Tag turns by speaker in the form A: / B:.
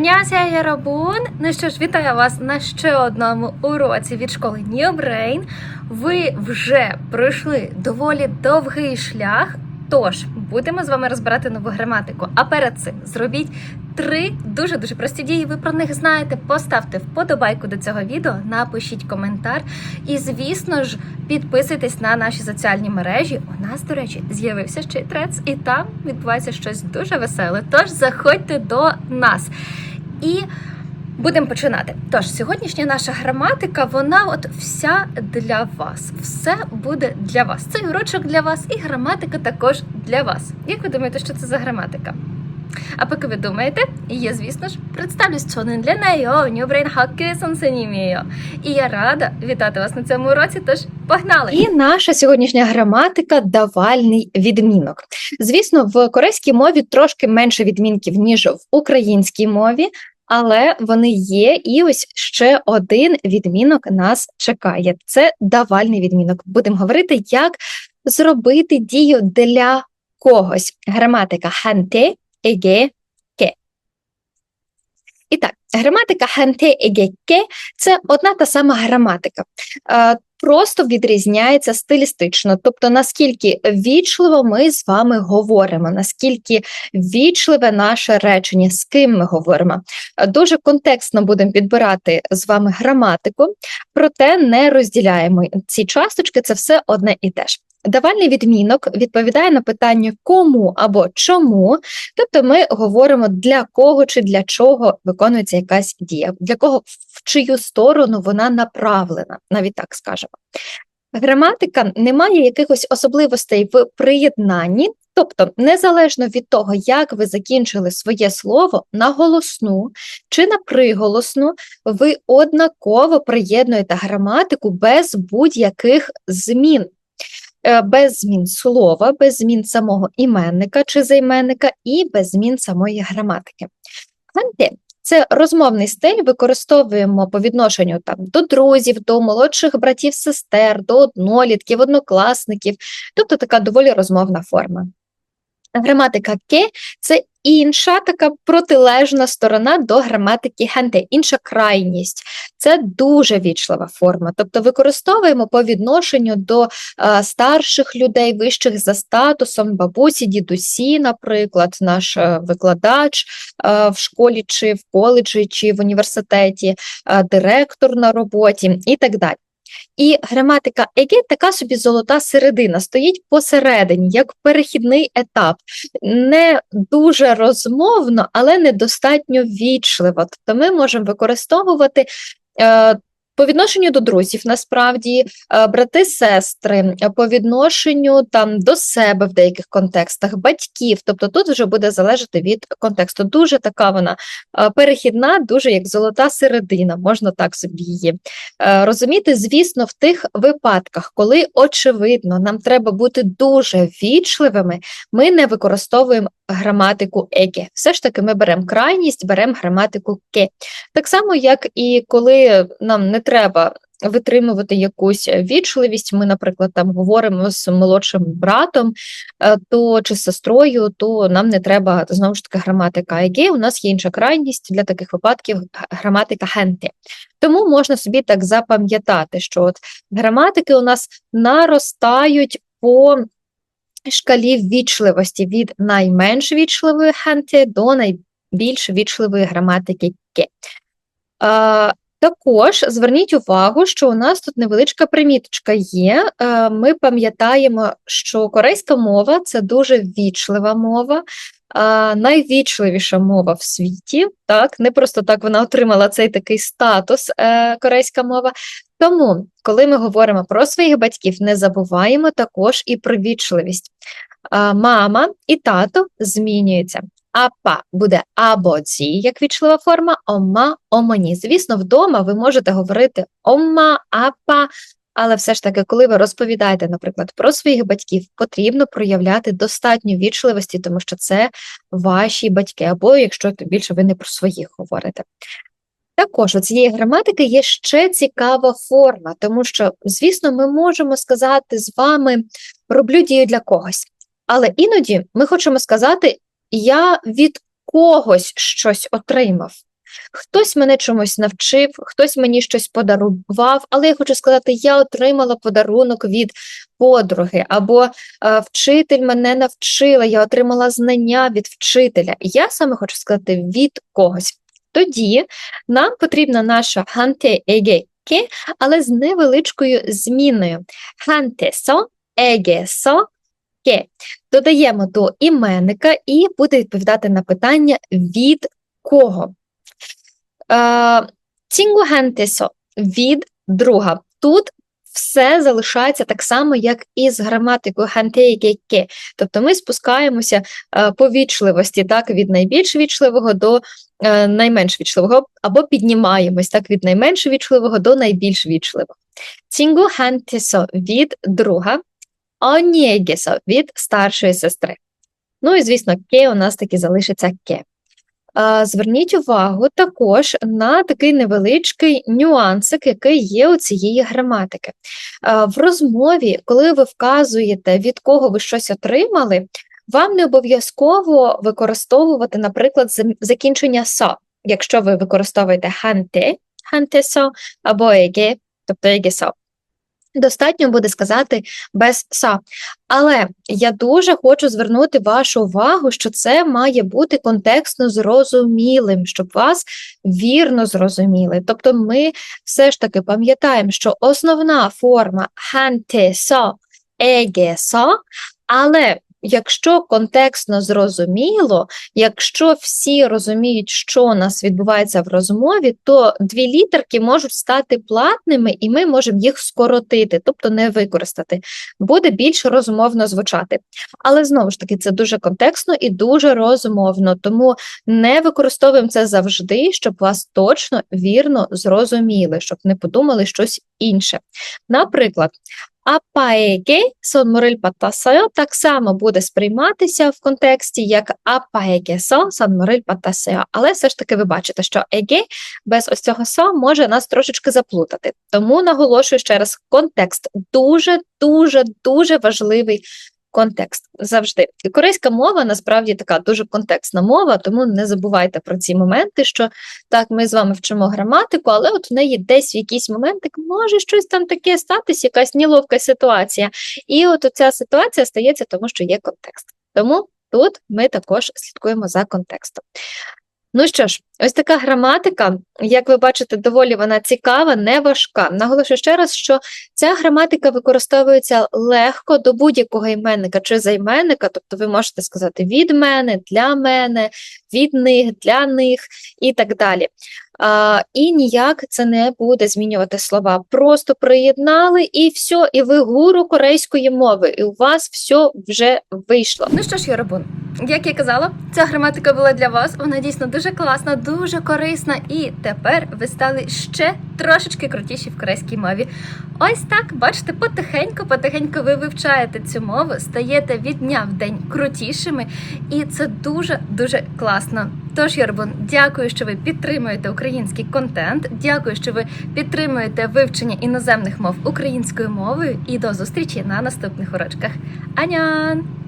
A: Аньясія Ярабун! Ну що ж, вітаю вас на ще одному уроці від школи New Brain. Ви вже пройшли доволі довгий шлях. Тож будемо з вами розбирати нову граматику. А перед цим зробіть три дуже дуже прості дії. Ви про них знаєте. Поставте вподобайку до цього відео, напишіть коментар. І, звісно ж, підписуйтесь на наші соціальні мережі. У нас, до речі, з'явився ще трец, і там відбувається щось дуже веселе. Тож заходьте до нас. І будемо починати. Тож, сьогоднішня наша граматика, вона от вся для вас. Все буде для вас. Цей урочок для вас, і граматика також для вас. Як ви думаєте, що це за граматика? А поки ви думаєте, я, звісно ж, представлюсь що не для неї, Брейнхаке Сансенімією. І я рада вітати вас на цьому уроці, тож погнали! І наша сьогоднішня граматика давальний відмінок. Звісно, в корейській мові трошки менше відмінків, ніж в українській мові. Але вони є, і ось ще один відмінок нас чекає. Це давальний відмінок. Будемо говорити, як зробити дію для когось. Граматика ханте еге, ке. І так, граматика ханте, еге, ке – це одна та сама граматика. Е, Просто відрізняється стилістично, тобто наскільки вічливо ми з вами говоримо, наскільки вічливе наше речення, з ким ми говоримо. Е, Дуже контекстно будемо підбирати з вами граматику, проте не розділяємо ці часточки, це все одне і те ж. Давальний відмінок відповідає на питання кому або чому, тобто ми говоримо для кого чи для чого виконується якась дія, для кого в чию сторону вона направлена, навіть так скажемо. Граматика не має якихось особливостей в приєднанні, тобто, незалежно від того, як ви закінчили своє слово на голосну чи на приголосну, ви однаково приєднуєте граматику без будь-яких змін. Е, Без змін слова, без змін самого іменника чи займенника і без змін самої граматики. Ханте це розмовний стиль, використовуємо по відношенню там, до друзів, до молодших братів, сестер, до однолітків, однокласників, тобто така доволі розмовна форма. Граматика ке це інша така протилежна сторона до граматики ханте, інша крайність. Це дуже вічлива форма. Тобто використовуємо по відношенню до е, старших людей, вищих за статусом, бабусі, дідусі, наприклад, наш е, викладач е, в школі чи в коледжі, чи в університеті, е, директор на роботі і так далі. І граматика еге така собі золота середина, стоїть посередині, як перехідний етап, не дуже розмовно, але недостатньо вічливо. Тобто ми можемо використовувати е, по відношенню до друзів, насправді, е, брати, сестри, е, по відношенню там до себе в деяких контекстах, батьків. Тобто тут вже буде залежати від контексту. Дуже така вона е, перехідна, дуже як золота середина, можна так собі її розуміти. Звісно, в тих випадках, коли очевидно, нам треба бути дуже вічливими, ми не використовуємо граматику еге. Все ж таки, ми беремо крайність, беремо граматику ке. Так само, як і коли нам не треба витримувати якусь вічливість, ми, наприклад, там говоримо з молодшим братом е, то чи з сестрою, то нам не треба знову ж таки граматика еге. У нас є інша крайність для таких випадків граматика хенте. Тому можна собі так запам'ятати, що от граматики у нас наростають по шкалі ввічливості від найменш вічливої хенте до найбільш вічливої граматики ке. Також зверніть увагу, що у нас тут невеличка приміточка є. Е, Ми пам'ятаємо, що корейська мова це дуже вічлива мова, найвічливіша мова в світі. Так, не просто так вона отримала цей такий статус, е, корейська мова. Тому, коли ми говоримо про своїх батьків, не забуваємо також і про вічливість. Мама і тато змінюються. Апа буде абоці, як вічлива форма, ома, омані. Звісно, вдома ви можете говорити ома, апа, але все ж таки, коли ви розповідаєте, наприклад, про своїх батьків, потрібно проявляти достатньо вічливості, тому що це ваші батьки, або якщо більше ви не про своїх говорите. Також у цієї граматики є ще цікава форма, тому що, звісно, ми можемо сказати з вами роблю дію для когось, але іноді ми хочемо сказати я від когось щось отримав.
B: Хтось мене чомусь навчив, хтось мені щось подарував, але я хочу сказати, я отримала подарунок від подруги, або е, вчитель мене навчила, я отримала знання від вчителя. Я саме хочу сказати від когось. Тоді нам потрібна наша ханте егеке, але з невеличкою зміною. Ханте со, еге со, ке. Додаємо до іменника і буде відповідати на питання від кого. Е, Цінгугентесо від друга. Тут все залишається так само, як і з граматикою хантейгеке. Тобто ми спускаємося е, по вічливості, так, від найбільш вічливого до е, найменш вічливого, або піднімаємось так, від найменш вічливого до найбільш вічливого. Цінгугентесо від друга, онєгесо від старшої сестри. Ну і звісно, ке у нас таки залишиться ке. Зверніть увагу також на такий невеличкий нюансик, який є у цієї граматики. В розмові, коли ви вказуєте, від кого ви щось отримали, вам не обов'язково використовувати, наприклад, закінчення со. Якщо ви використовуєте ханте, хантесо або еге, тобто егесо. Достатньо буде сказати без са. Але я дуже хочу звернути вашу увагу, що це має бути контекстно зрозумілим, щоб вас вірно зрозуміли. Тобто ми все ж таки пам'ятаємо, що основна форма ханте са еге са, але якщо контекстно зрозуміло, якщо всі розуміють, що у нас відбувається в розмові, то дві літерки можуть стати платними, і ми можемо їх скоротити, тобто не використати. Буде більш розмовно звучати. Але знову ж таки, це дуже контекстно і дуже розмовно, тому не використовуємо це завжди, щоб вас точно вірно зрозуміли, щоб не подумали щось інше. Наприклад, апаеге сонмориль патасайо так само буде сприйматися в контексті як апаеге со сонмориль патасайо, але все ж таки ви бачите, що еге без ось цього со може нас трошечки заплутати. Тому наголошую ще раз, контекст дуже, дуже, дуже важливий контекст завжди. Корейська мова насправді така дуже контекстна мова, тому не забувайте про ці моменти, що так, ми з вами вчимо граматику, але от в неї десь в якийсь моментик може щось там таке статись, якась неловка ситуація. І от ця ситуація стається, тому що є контекст. Тому тут ми також слідкуємо за контекстом. Ну що ж, ось така граматика, як ви бачите, доволі вона цікава, не важка. Наголошую ще раз, що ця граматика використовується легко до будь-якого іменника чи займенника, тобто ви можете сказати від мене, для мене, від них, для них і так далі. А, і ніяк це не буде змінювати слова. Просто приєднали і все, і ви гуру корейської мови, і у вас все вже вийшло.
A: Ну що ж, Йорабун, як я казала, ця граматика була для вас. Вона дійсно дуже класна, дуже корисна. І тепер ви стали ще трошечки крутіші в корейській мові. Ось так, бачите, потихеньку, потихеньку ви вивчаєте цю мову, стаєте від дня в день крутішими, і це дуже дуже класно. Тож, Йорбун, дякую, що ви підтримуєте український контент. Дякую, що ви підтримуєте вивчення іноземних мов українською мовою. І до зустрічі на наступних урочках. Анян!